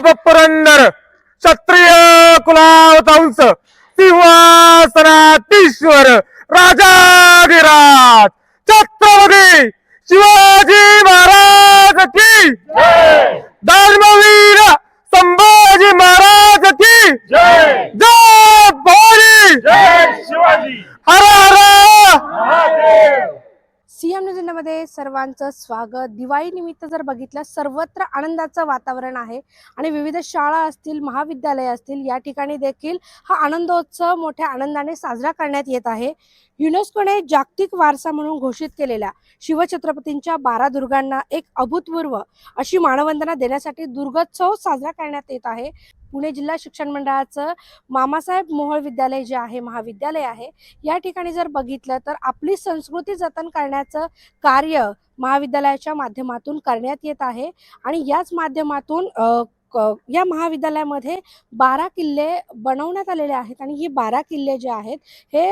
प्रताप पुरंदर क्षत्रिय कुलावतांस सिंहासनाधीश्वर राजाधिराज छत्रपती शिवाजी महाराज की धर्मवीर संभाजी महाराज की जय! जय भवानी जय शिवाजी! हर हर सीएम न्यूज इंडियामध्ये सर्वांचं स्वागत. दिवाळी निमित्त जर बघितलं सर्वत्र आनंदाचं वातावरण आहे आणि विविध शाळा असतील महाविद्यालय असतील या ठिकाणी देखील हा आनंदोत्सव मोठ्या आनंदाने साजरा करण्यात येत आहे. युनेस्कोने जागतिक वारसा म्हणून घोषित केलेल्या शिवछत्रपतींच्या बारा दुर्गांना एक अभूतपूर्व अशी मानवंदना देण्यासाठी दुर्गोत्सव साजरा करण्यात येत आहे. पुणे जिल्हा शिक्षण मंडळाचं मामासाहेब मोहोळ विद्यालय जे आहे महाविद्यालय आहे या ठिकाणी जर बघितलं तर आपली संस्कृती जतन करण्याचं कार्य महाविद्यालयाच्या माध्यमातून करण्यात येत आहे. आणि याच माध्यमातून या महाविद्यालयामध्ये बारा किल्ले बनवण्यात आलेले आहेत. आणि हे बारा किल्ले जे आहेत हे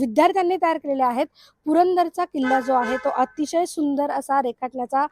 विद्यार्थ्यांनी तयार केलेले आहेत. पुरंदरचा किल्ला जो आहे तो अतिशय सुंदर असा रेखाटण्याचा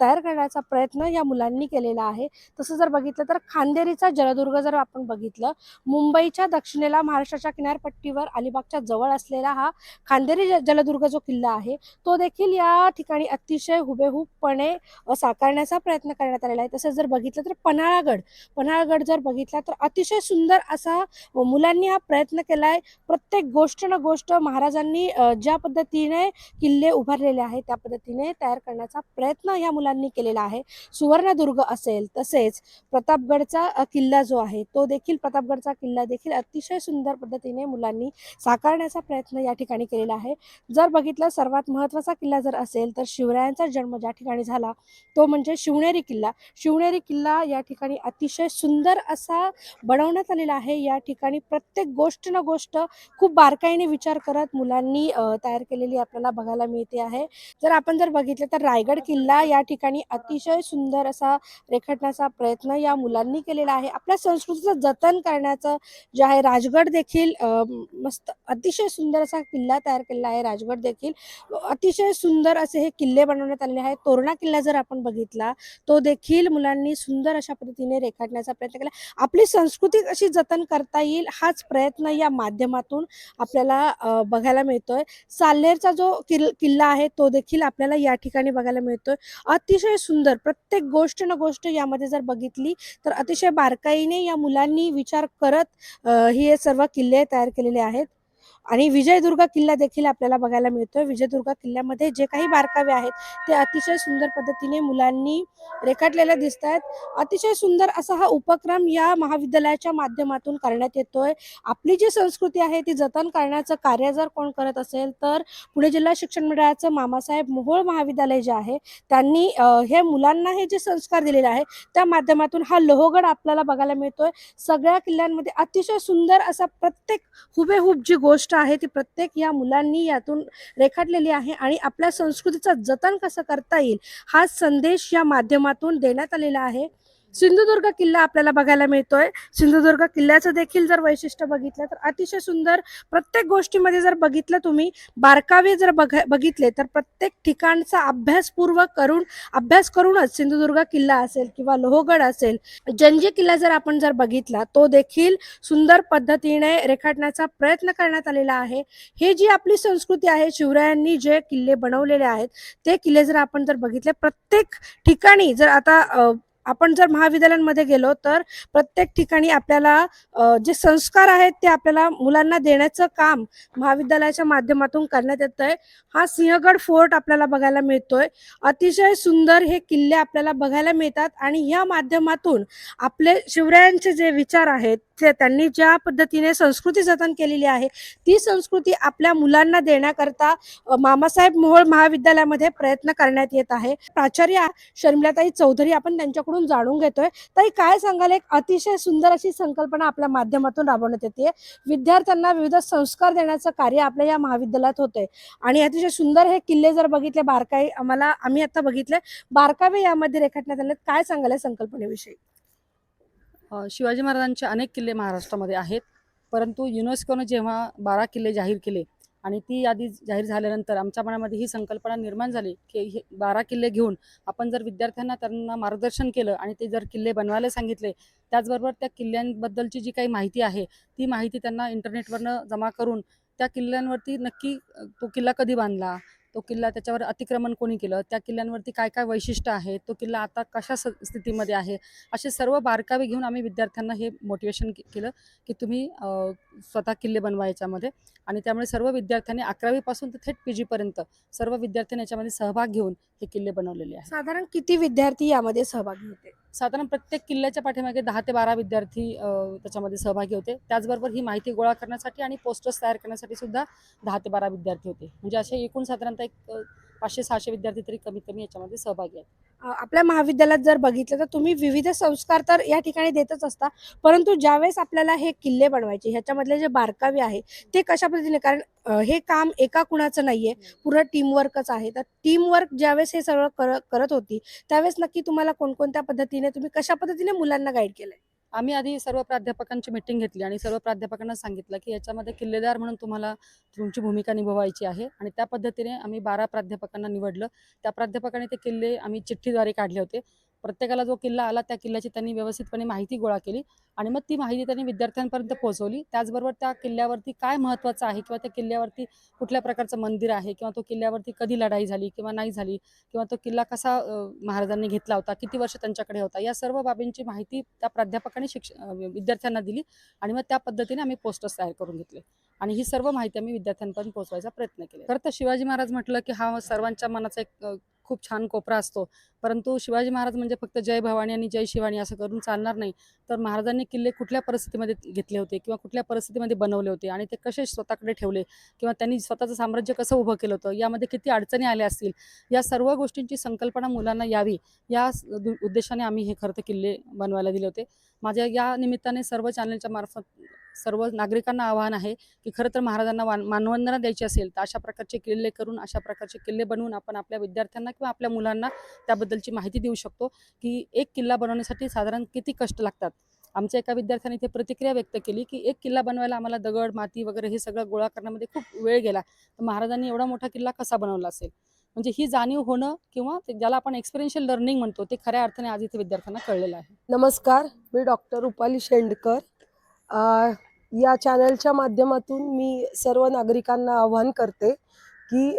तयार करण्याचा प्रयत्न या मुलांनी केलेला आहे. तसं जर बघितलं तर खांदेरीचा जलदुर्ग जर आपण बघितलं मुंबईच्या दक्षिणेला महाराष्ट्राच्या किनारपट्टीवर अलिबागच्या जवळ असलेला हा खांदेरी जलदुर्ग जो किल्ला आहे तो देखील या ठिकाणी अतिशय हुबेहूबपणे साकारण्याचा प्रयत्न करण्यात आलेला आहे. तसंच जर बघितलं तर पन्हाळागड पन्हाळगड जर बघितला तर अतिशय सुंदर असा मुलांनी हा प्रयत्न केलाय. प्रत्येक गोष्ट न गोष्ट महाराजांनी ज्या पद्धती पद्धतीने किल्ले उभारलेले आहेत त्या पद्धतीने तयार करण्याचा प्रयत्न या मुलांनी केलेला आहे. सुवर्णदुर्ग असेल तसेच प्रतापगडचा किल्ला जो आहे तो देखील प्रतापगडचा किल्ला देखील अतिशय सुंदर पद्धतीने मुलांनी साकारण्याचा प्रयत्न या ठिकाणी केलेला आहे. जर बघितलं सर्वात महत्त्वाचा किल्ला जर असेल तर शिवरायांचा जन्म ज्या ठिकाणी झाला तो म्हणजे शिवनेरी किल्ला. शिवनेरी किल्ला या ठिकाणी अतिशय सुंदर असा बनवण्यात आलेला आहे. या ठिकाणी प्रत्येक गोष्ट न गोष्ट खूप बारकाईने विचार करत मुलांनी तयार केलेली आपल्याला बघायला मिळते आहे. जर आपण जर बघितलं तर रायगड किल्ला या ठिकाणी अतिशय सुंदर असा रेखाटण्याचा प्रयत्न या मुलांनी केलेला आहे. आपल्या संस्कृतीचं जतन करण्याचं जे आहे राजगड देखील मस्त अतिशय सुंदर असा किल्ला तयार केलेला आहे राजगड देखील. अतिशय सुंदर असे हे किल्ले बनवण्यात आलेले आहेत. तोरणा किल्ला जर आपण बघितला तो देखील मुलांनी सुंदर अशा पद्धतीने रेखाटण्याचा प्रयत्न केला. आपली संस्कृती कशी जतन करता येईल हाच प्रयत्न या माध्यमातून आपल्याला बघायला मिळतोय. चाल ग्वाल्हेरचा जो किल किल्ला आहे तो देखील आपल्याला या ठिकाणी बघायला मिळतोय. अतिशय सुंदर प्रत्येक गोष्ट न गोष्ट यामध्ये जर बघितली तर अतिशय बारकाईने या मुलांनी विचार करत हे सर्व किल्ले तयार केलेले आहेत. आणि विजयदुर्ग किल्ला देखील आपल्याला बघायला मिळतोय. विजयदुर्ग किल्ल्यामध्ये जे काही बारकावे आहेत ते अतिशय सुंदर पद्धतीने मुलांनी रेखाटलेल्या दिसत आहेत अतिशय सुंदर असा हा उपक्रम या महाविद्यालयाच्या माध्यमातून करण्यात येतोय. आपली जी संस्कृती आहे ती जतन करण्याचं कार्य जर कोण करत असेल तर पुणे जिल्हा शिक्षण मंडळाचं मामासाहेब मोहोळ महाविद्यालय जे आहे त्यांनी हे मुलांना हे जे संस्कार दिलेले आहे त्या माध्यमातून हा लोहगड आपल्याला बघायला मिळतोय. सगळ्या किल्ल्यांमध्ये अतिशय सुंदर असा प्रत्येक हुबेहूब जी गोष्ट आहे ती प्रत्येक या मुलांनी यातून रेखाटलेली आहे आणि आपल्या संस्कृतीचं जतन कसं करता येईल हा संदेश या माध्यमातून देण्यात आलेला आहे. सिंधुदुर्ग किल्ला आपल्याला बघायला मिळतोय. सिंधुदुर्ग किल्ल्याचं देखील जर वैशिष्ट्य बघितलं तर अतिशय सुंदर प्रत्येक गोष्टीमध्ये जर बघितलं तुम्ही बारकावे जर बघ बघितले तर प्रत्येक ठिकाणचा अभ्यासपूर्वक करून अभ्यास करूनच सिंधुदुर्ग किल्ला असेल किंवा लोहगड असेल जंजी किल्ला जर आपण जर बघितला तो देखील सुंदर पद्धतीने रेखाटण्याचा प्रयत्न करण्यात आलेला आहे. हे जी आपली संस्कृती आहे शिवरायांनी जे किल्ले बनवलेले आहेत ते किल्ले जर आपण जर बघितले प्रत्येक ठिकाणी जर आता आपण जर महाविद्यालयांमध्ये गेलो तर प्रत्येक ठिकाणी आपल्याला जे संस्कार आहेत ते आपल्याला मुलांना देण्याचं काम महाविद्यालयाच्या माध्यमातून करण्यात येतंय. हा सिंहगड फोर्ट आपल्याला बघायला मिळतोय. अतिशय सुंदर हे किल्ले आपल्याला बघायला मिळतात आणि ह्या माध्यमातून आपले शिवरायांचे जे विचार आहेत ते त्यांनी ज्या पद्धतीने संस्कृती जतन केलेली आहे ती संस्कृती आपल्या मुलांना देण्याकरता मामासाहेब मोहोळ महाविद्यालयामध्ये प्रयत्न करण्यात येत आहे. प्राचार्य शर्मिलाताई चौधरी आपण त्यांच्याकडून जाणून घेतोय. ताई काय सांगाल? एक अतिशय सुंदर अशी संकल्पना आपल्या माध्यमातून राबवण्यात येते. विद्यार्थ्यांना विविध संस्कार देण्याचं कार्य आपल्या या महाविद्यालयात होतंय. आणि अतिशय सुंदर हे किल्ले जर बघितले बारकाई आम्हाला आम्ही आता बघितले. बारकावे यामध्ये रेखाटण्यात आले काय सांगाल या संकल्पनेविषयी? शिवाजी महाराजांचे अनेक किल्ले महाराष्ट्रामध्ये आहेत. परंतु युनेस्कोनं जेव्हा बारा किल्ले जाहीर केले आणि ती यादी जाहीर झाल्यानंतर आमच्या मनामध्ये ही संकल्पना निर्माण झाली की हे बारा किल्ले घेऊन आपण जर विद्यार्थ्यांना त्यांना मार्गदर्शन केलं आणि ते जर किल्ले बनवायला सांगितले त्याचबरोबर त्या किल्ल्यांबद्दलची जी काही माहिती आहे ती माहिती त्यांना इंटरनेटवरनं जमा करून त्या किल्ल्यांवरती नक्की तो किल्ला कधी बांधला तो किल्ला त्याच्यावर अतिक्रमण कोणी केलं? त्या किल्ल्यांवरती काय काय वैशिष्ट्य आहे? तो किल्ला आता कशा स स्थितीमध्ये आहे? असे सर्व बारकावे घेऊन आम्ही विद्यार्थ्यांना हे मोटिवेशन केलं की तुम्ही स्वतः किल्ले बनवा याच्यामध्ये. आणि त्यामुळे सर्व विद्यार्थ्यांनी अकरावीपासून ते थेट पी जीपर्यंत सर्व विद्यार्थ्यांनी याच्यामध्ये सहभाग घेऊन हे किल्ले बनवलेले आहेत. साधारण किती विद्यार्थी यामध्ये सहभागी होते साधारण प्रत्येक किल्ल्याच्या पाठीमागे दहा ते बारा विद्यार्थी त्याच्यामध्ये सहभागी होते. त्याचबरोबर ही माहिती गोळा करण्यासाठी आणि पोस्टर्स तयार करण्यासाठी सुद्धा दहा ते बारा विद्यार्थी होते. म्हणजे असे एकूण साधारणतः एक पाचशे सहाशे विद्यार्थी तरी कमीत कमी याच्यामध्ये सहभागी आहेत. आपल्या महाविद्यालयात जर बघितलं तर तुम्ही विविध संस्कार तर या ठिकाणी देतच असता परंतु ज्यावेळेस आपल्याला हे किल्ले बनवायचे ह्याच्यामधले जे बारकावे आहे ते कशा पद्धतीने? कारण हे काम एका कुणाचं नाहीये पूर्ण टीमवर्कच आहे. तर टीमवर्क ज्यावेळेस हे सगळं कर करत होती त्यावेळेस नक्की तुम्हाला कोणकोणत्या पद्धतीने तुम्ही कशा पद्धतीने मुलांना गाईड केलंय? आम्ही आधी सर्व प्राध्यापकांची मिटिंग घेतली आणि सर्व प्राध्यापकांना सांगितलं की याच्यामध्ये किल्लेदार म्हणून तुम्हाला तुमची भूमिका निभवायची आहे. आणि त्या पद्धतीने आम्ही बारा प्राध्यापकांना निवडलं. त्या प्राध्यापकाने ते किल्ले आम्ही चिठ्ठीद्वारे काढले होते. प्रत्येकाला जो किल्ला आला त्या किल्ल्याची त्यांनी व्यवस्थितपणे माहिती गोळा केली आणि मग ती माहिती त्यांनी विद्यार्थ्यांपर्यंत पोहोचवली. त्याचबरोबर त्या किल्ल्यावरती काय महत्त्वाचं आहे किंवा त्या किल्ल्यावरती कुठल्या प्रकारचं मंदिर आहे किंवा तो किल्ल्यावरती कधी लढाई झाली किंवा नाही झाली किंवा तो किल्ला कसा महाराजांनी घेतला होता किती वर्ष त्यांच्याकडे होता या सर्व बाबींची माहिती त्या प्राध्यापकांनी शिक्ष विद्यार्थ्यांना दिली आणि मग त्या पद्धतीने आम्ही पोस्टर्स तयार करून घेतले. आणि ही सर्व माहिती आम्ही विद्यार्थ्यांपर्यंत पोहोचवायचा प्रयत्न केला. खरं तर शिवाजी महाराज म्हटलं की हा सर्वांच्या मनाचा एक खूप छान कोपरा असतो. परंतु शिवाजी महाराज म्हणजे फक्त जय भवानी आणि जय शिवानी असं करून चालणार नाही. तर महाराजांनी किल्ले कुठल्या परिस्थितीमध्ये घेतले होते किंवा कुठल्या परिस्थितीमध्ये बनवले होते आणि ते कसे स्वतःकडे ठेवले किंवा त्यांनी स्वतःचं साम्राज्य कसं उभं केलं होतं यामध्ये किती अडचणी आल्या असतील या सर्व गोष्टींची संकल्पना मुलांना यावी या दु- उद्देशाने आम्ही हे खरं तर किल्ले बनवायला दिले होते. माझ्या या निमित्ताने सर्व चॅनलच्या मार्फत सर्व नागरिकांना आवाहन आहे की खरं तर महाराजांना मान मानवंदना द्यायची असेल तर अशा प्रकारचे किल्ले करून अशा प्रकारचे किल्ले बनवून आपण आपल्या विद्यार्थ्यांना किंवा आपल्या मुलांना त्याबद्दलची माहिती देऊ शकतो की एक किल्ला बनवण्यासाठी साधारण किती कष्ट लागतात. आमच्या एका विद्यार्थ्याने इथे प्रतिक्रिया व्यक्त केली की एक किल्ला बनवायला आम्हाला दगड माती वगैरे हे सगळं गोळा करण्यामध्ये खूप वेळ गेला. तर महाराजांनी एवढा मोठा किल्ला कसा बनवला असेल? म्हणजे ही जाणीव होणं किंवा ते ज्याला आपण एक्सपिरियन्शियल लर्निंग म्हणतो ते खऱ्या अर्थाने आज इथे विद्यार्थ्यांना कळलेलं आहे. नमस्कार मी डॉक्टर रुपाली शेंडकर. या चॅनलच्या माध्यमातून मी सर्व नागरिकांना आवाहन करते की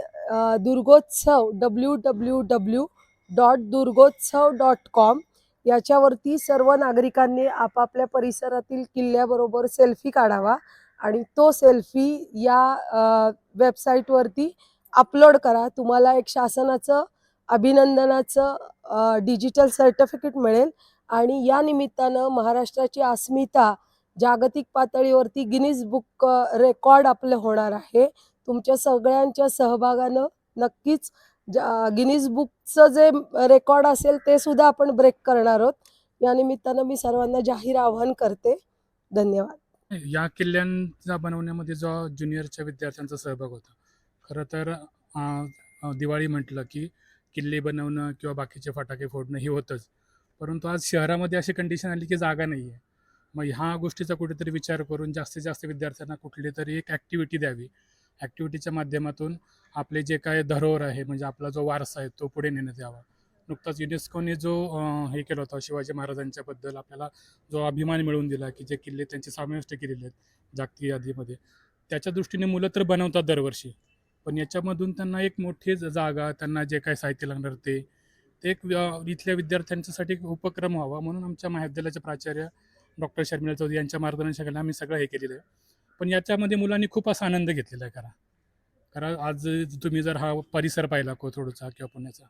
Durgotsav W W W dot Durgotsav dot com याच्यावरती सर्व नागरिकांनी आपापल्या परिसरातील किल्ल्याबरोबर सेल्फी काढावा आणि तो सेल्फी या वेबसाईटवरती अपलोड करा. तुम्हाला एक शासनाचं अभिनंदनाचं डिजिटल सर्टिफिकेट मिळेल आणि या निमित्तानं महाराष्ट्राची अस्मिता जागतिक पातळीवरती गिनीज बुक रेकॉर्ड आपलं होणार आहे. तुमच्या सगळ्यांच्या सहभागानं नक्कीच गिनीज बुकचं जे रेकॉर्ड असेल ते सुद्धा आपण ब्रेक करणार आहोत. या निमित्तानं मी सर्वांना जाहीर आवाहन करते. धन्यवाद. या किल्ल्यांचा बनवण्यामध्ये जो ज्युनियरच्या विद्यार्थ्यांचा सहभाग होता. खरं तर दिवाळी म्हटलं की किल्ले बनवणं किंवा बाकीचे फटाके फोडणं हे होतंच. परंतु आज शहरामध्ये अशी कंडिशन आली की जागा नाही आहे मग ह्या गोष्टीचा कुठेतरी विचार करून जास्तीत जास्त विद्यार्थ्यांना कुठली तरी एक ॲक्टिव्हिटी द्यावी. ॲक्टिव्हिटीच्या माध्यमातून आपले जे काय धरोहर आहे म्हणजे आपला जो वारसा आहे तो पुढे नेण्यात यावा. नुकताच युनेस्कोने जो हे केला होता शिवाजी महाराजांच्याबद्दल आपल्याला जो अभिमान मिळवून दिला की जे किल्ले त्यांचे समाविष्ट केलेले आहेत जागतिक यादीमध्ये. त्याच्या दृष्टीने मुलं तर बनवतात दरवर्षी. पण याच्यामधून त्यांना एक मोठी जागा त्यांना जे काय साहित्य लागणार ते ते एक इथल्या विद्यार्थ्यांच्यासाठी एक उपक्रम व्हावा म्हणून आमच्या महाविद्यालयाचे प्राचार्य डॉक्टर शर्मिला चौधरी यांच्या मार्गदर्शनाखाली आम्ही सगळं हे केलेलं आहे. पण याच्यामध्ये मुलांनी खूप असा आनंद घेतलेला आहे खरा. कारण आज तुम्ही जर हा परिसर पाहिला कोथरूडचा किंवा पुण्याचा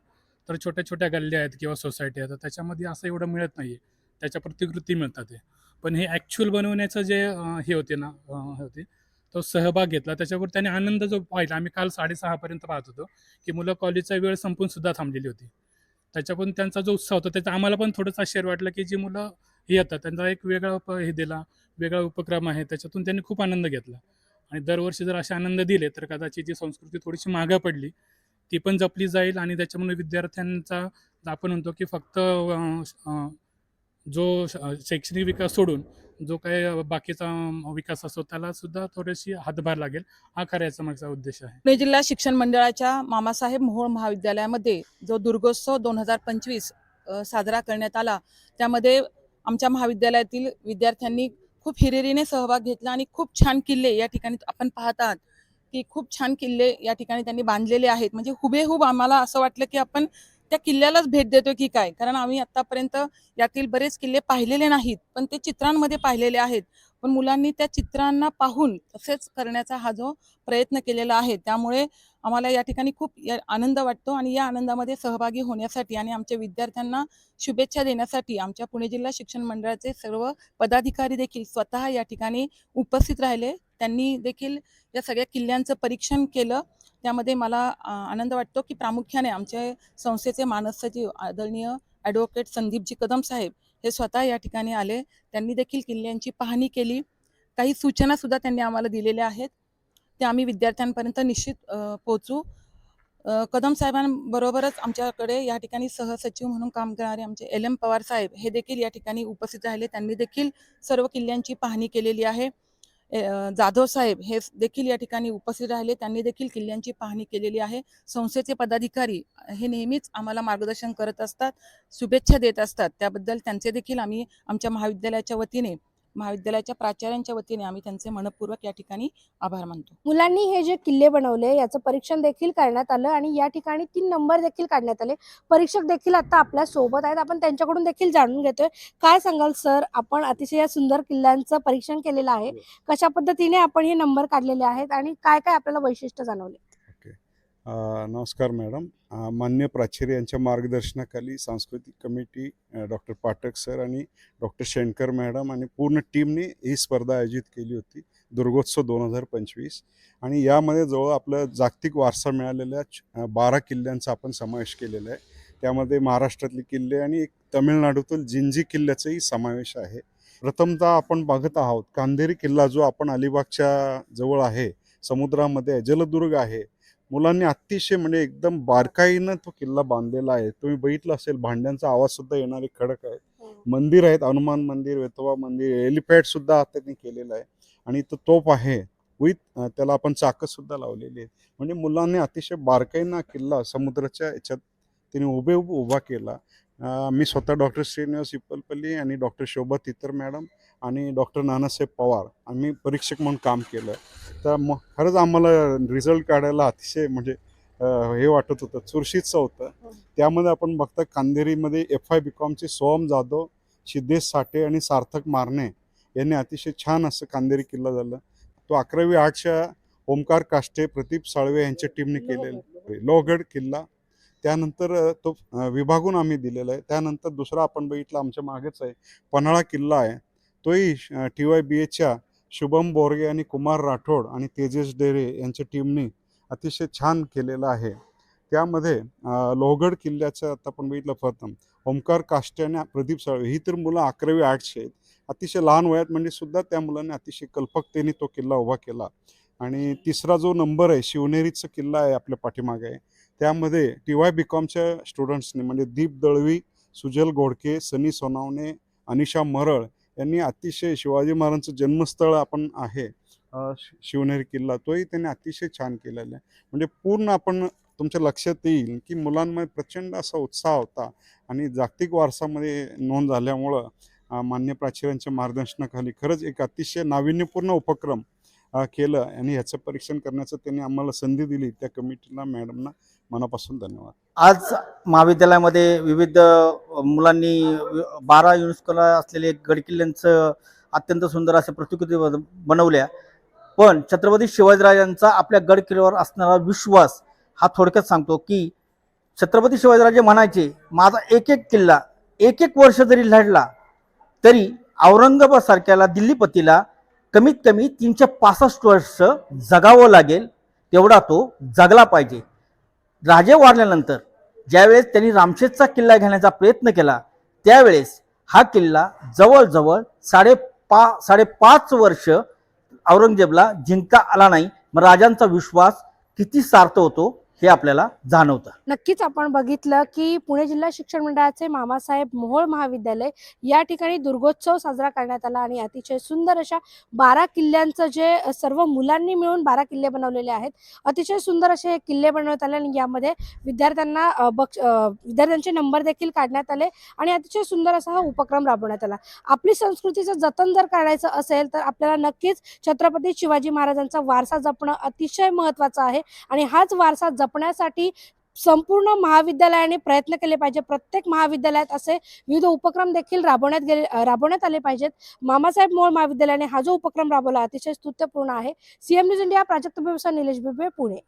तर छोट्या छोट्या गल्ल्या आहेत किंवा सोसायटी आहेत त्याच्यामध्ये असं एवढं मिळत नाही आहे त्याच्या प्रतिकृती मिळतात ते. पण हे ॲक्च्युअल बनवण्याचं जे हे होते ना हे होते तो सहभाग घेतला. त्याच्यावर त्याने आनंद जो पाहिला आम्ही काल साडेसहापर्यंत पाहत होतो की मुलं कॉलेजचा वेळ संपून सुद्धा थांबलेली होती. त्याच्या त्यांचा जो उत्साह होता त्याचा आम्हाला पण थोडंसं आश्चर्य वाटलं की जी मुलं हे येतात. त्यांचा एक वेगळा उप हे दिला वेगळा उपक्रम आहे. त्याच्यातून त्यांनी खूप आनंद घेतला. आणि दरवर्षी जर असे आनंद दिले तर कदाचित जी संस्कृती थोडीशी मागं पडली ती पण जपली जाईल आणि त्याच्यामुळे विद्यार्थ्यांचा आपण म्हणतो की फक्त जो श- शैक्षणिक विकास सोडून जो काही बाकीचा विकास असतो त्याला सुद्धा थोडीशी हातभार लागेल. हा करायचा माझा उद्देश आहे. पुणे जिल्हा शिक्षण मंडळाच्या मामासाहेब मोहोळ महाविद्यालयामध्ये जो दुर्गोत्सव दोन हजार पंचवीस साजरा करण्यात आला त्यामध्ये आमच्या महाविद्यालयातील विद्यार्थ्यांनी खूप हिरिरीने सहभाग घेतला आणि खूप छान किल्ले या ठिकाणी आपण पाहत आहात की खूप छान किल्ले या ठिकाणी त्यांनी बांधलेले आहेत. म्हणजे हुबेहूब आम्हाला असं वाटलं की आपण त्या किल्ल्यालाच भेट देतो की काय? कारण आम्ही आतापर्यंत यातील बरेच किल्ले पाहिलेले नाहीत पण ते चित्रांमध्ये पाहिलेले आहेत. पण मुलांनी त्या चित्रांना पाहून तसेच करण्याचा हा जो प्रयत्न केलेला आहे त्यामुळे आम्हाला या ठिकाणी खूप या- आनंद वाटतो आणि या आनंदामध्ये सहभागी होण्यासाठी आणि आमच्या विद्यार्थ्यांना शुभेच्छा देण्यासाठी आमच्या पुणे जिल्हा शिक्षण मंडळाचे सर्व पदाधिकारी देखील स्वतः या ठिकाणी उपस्थित राहिले. त्यांनी देखील या सगळ्या किल्ल्यांचं परीक्षण केलं. त्यामध्ये मला आनंद वाटतो की प्रामुख्याने आमचे संस्थेचे मानस सचिव आदरणीय ॲडव्होकेट संदीपजी कदम साहेब हे स्वतः या ठिकाणी आले. त्यांनी देखील किल्ल्यांची पाहणी केली. काही सूचना सुद्धा त्यांनी आम्हाला दिलेल्या आहेत. त्या आम्ही विद्यार्थ्यांपर्यंत निश्चित पोचू पोहोचू. कदम साहेबांबरोबरच आमच्याकडे या ठिकाणी सहसचिव म्हणून काम करणारे आमचे एल एम पवार साहेब हे देखील या ठिकाणी उपस्थित राहिले. त्यांनी देखील सर्व किल्ल्यांची पाहणी केलेली आहे. जाधव साहेब हे देखील या ठिकाणी उपस्थित राहिले. त्यांनी देखील किल्ल्यांची पाहणी केलेली आहे. संस्थेचे पदाधिकारी हे नेहमीच आम्हाला मार्गदर्शन करत असतात शुभेच्छा देत असतात. त्याबद्दल त्यांचे देखील आम्ही आमच्या महाविद्यालयाच्या वतीने महाविद्यालयाच्या प्राचार्यांच्या वतीने आम्ही त्यांचे मनपूर्वक या ठिकाणी आभार मानतो. मुलांनी हे जे किल्ले बनवले याचं परीक्षण देखील करण्यात आलं आणि या ठिकाणी तीन नंबर देखील काढण्यात आले. परीक्षक देखील आता आपल्यासोबत आहेत. आपण त्यांच्याकडून देखील जाणून घेतोय. काय सांगाल सर? आपण अतिशय या सुंदर किल्ल्यांचं परीक्षण केलेलं आहे. कशा पद्धतीने आपण हे नंबर काढलेले आहेत आणि काय काय आपल्याला वैशिष्ट्य जाणवले? नमस्कार मॅडम. मान्य प्राचार्य यांच्या मार्गदर्शनाखाली सांस्कृतिक कमिटी डॉक्टर पाठक सर आणि डॉक्टर शेणकर मॅडम आणि पूर्ण टीमने ही स्पर्धा आयोजित केली होती दुर्गोत्सव दोन हजार पंचवीस. आणि यामध्ये जवळ आपलं जागतिक वारसा मिळालेल्या बारा किल्ल्यांचा आपण समावेश केलेला आहे. त्यामध्ये महाराष्ट्रातले किल्ले आणि एक तमिळनाडूतील जिंजी किल्ल्याचाही समावेश आहे. प्रथमतः आपण बघत आहोत कांदेरी किल्ला जो आपण अलिबागच्या जवळ आहे समुद्रामध्ये जलदुर्ग आहे मुलांनी अतिशय म्हणजे एकदम बारकाईनं तो किल्ला बांधलेला आहे. तुम्ही बघितलं असेल भांड्यांचा आवाज सुद्धा येणारे खडक आहेत. मंदिर आहेत हनुमान मंदिर वेतोबा मंदिर एलिपॅड सुद्धा त्यांनी केलेलं आहे. आणि तो तोप आहे. विथ त्याला आपण चाकं सुद्धा लावलेली आहेत. म्हणजे मुलांनी अतिशय बारकाईनं हा किल्ला समुद्राच्या याच्यात तिने उभे उभे केला. मी स्वतः डॉक्टर श्रीनिवास इप्पलपल्ली आणि डॉक्टर शोभा तितर मॅडम आणि डॉक्टर नानासाहेब पवार आम्ही परीक्षक म्हणून काम केलं. तर मग खरंच आम्हाला रिझल्ट काढायला अतिशय म्हणजे हे वाटत होतं चुरशीचं होतं. त्यामध्ये आपण बघता कांदेरीमध्ये एफ आय बी कॉमचे सोहम जाधव सिद्धेश साठे आणि सार्थक मारणे यांनी अतिशय छान असं कांदेरी किल्ला झाला. तो अकरावी आठच्या ओमकार काष्टे प्रदीप साळवे यांच्या टीमने केलेला लोहगड किल्ला. त्यानंतर तो विभागून आम्ही दिलेला आहे. त्यानंतर दुसरा आपण बघितला आमच्या मागेच आहे पन्हाळा किल्ला आहे. तोही टी वाय बी एच्या शुभम बोरगे आणि कुमार राठोड आणि तेजस डेरे यांच्या टीमने अतिशय छान केलेलं आहे. त्यामध्ये लोहगड किल्ल्याचं आता आपण बघितलं प्रथम. ओमकार काष्टे आणि प्रदीप साळवे ही तर मुलं अकरावी आठशे आहेत. अतिशय लहान वयात म्हणजे सुद्धा त्या मुलांनी अतिशय कल्पकतेने तो किल्ला उभा केला. आणि तिसरा जो नंबर आहे शिवनेरीचा किल्ला आहे आपल्या पाठीमागे आहे. त्यामध्ये टी वाय बी कॉमच्या स्टुडंट्सने म्हणजे दीप दळवी सुजल गोडके सनी सोनावणे अनिशा मरळ यांनी अतिशय शिवाजी महाराजांचं जन्मस्थळ आपण आहे. शि- शिवनेरी किल्ला. तोही त्यांनी अतिशय छान केलेला आहे. म्हणजे पूर्ण आपण तुमच्या लक्षात येईल की मुलांमध्ये प्रचंड असा उत्साह होता आणि जागतिक वारसामध्ये नोंद झाल्यामुळं मान्य प्राचार्यांच्या मार्गदर्शनाखाली खरंच एक अतिशय नाविन्यपूर्ण उपक्रम केलं आणि ह्याचं परीक्षण करण्याचं त्यांनी आम्हाला संधी दिली त्या कमिटीला मॅडमना. मनापासून धन्यवाद. आज महाविद्यालयामध्ये विविध मुलांनी बारा युनेस्कोला असलेले गडकिल्ल्यांचं अत्यंत सुंदर असे प्रतिकृती बन- बनवल्या. पण छत्रपती शिवाजीराजांचा आपल्या गडकिल्ल्यावर असणारा विश्वास हा थोडक्यात सांगतो की छत्रपती शिवाजीराजे म्हणायचे माझा एक एक किल्ला एक एक वर्ष जरी लढला तरी औरंगाबाद सारख्याला दिल्लीपतीला कमीत कमी तीनशे पासष्ट वर्ष जगावं लागेल तेवढा तो जगला पाहिजे. राजे वारल्यानंतर ज्यावेळेस त्यांनी रामशेजचा किल्ला घेण्याचा प्रयत्न केला त्यावेळेस हा किल्ला जवळजवळ साडेपा साडेपाच वर्ष औरंगजेबला जिंकता आला नाही. मग राजांचा विश्वास किती सार्थ होतो? हे आपल्याला जाणवतं. नक्कीच आपण बघितलं की पुणे जिल्हा शिक्षण मंडळाचे मामासाहेब मोहोळ महाविद्यालय या ठिकाणी दुर्गोत्सव साजरा करण्यात आला आणि अतिशय सुंदर अशा बारा किल्ल्यांचं जे सर्व मुलांनी मिळून बारा किल्ले बनवलेले आहेत अतिशय सुंदर असे हे किल्ले बनवण्यात आले आणि यामध्ये विद्यार्थ्यांना बक्ष विद्यार्थ्यांचे नंबर देखील काढण्यात आले आणि अतिशय सुंदर असा हा उपक्रम राबवण्यात आला. आपली संस्कृतीचं जतन जर करायचं असेल तर आपल्याला नक्कीच छत्रपती शिवाजी महाराजांचा वारसा जपणं अतिशय महत्त्वाचं आहे आणि हाच वारसा जप जपण्यासाठी संपूर्ण महाविद्यालयाने प्रयत्न केले पाहिजे. प्रत्येक महाविद्यालयात असे विविध उपक्रम देखील राबवण्यात गेले राबवण्यात आले पाहिजेत. मामासाहेब मोळ महाविद्यालयाने हा जो उपक्रम राबवला अतिशय स्तुत्यपूर्ण आहे. सीएम न्यूज इंडिया प्राजक्त व्यवसाय निलेश बिबे पुणे.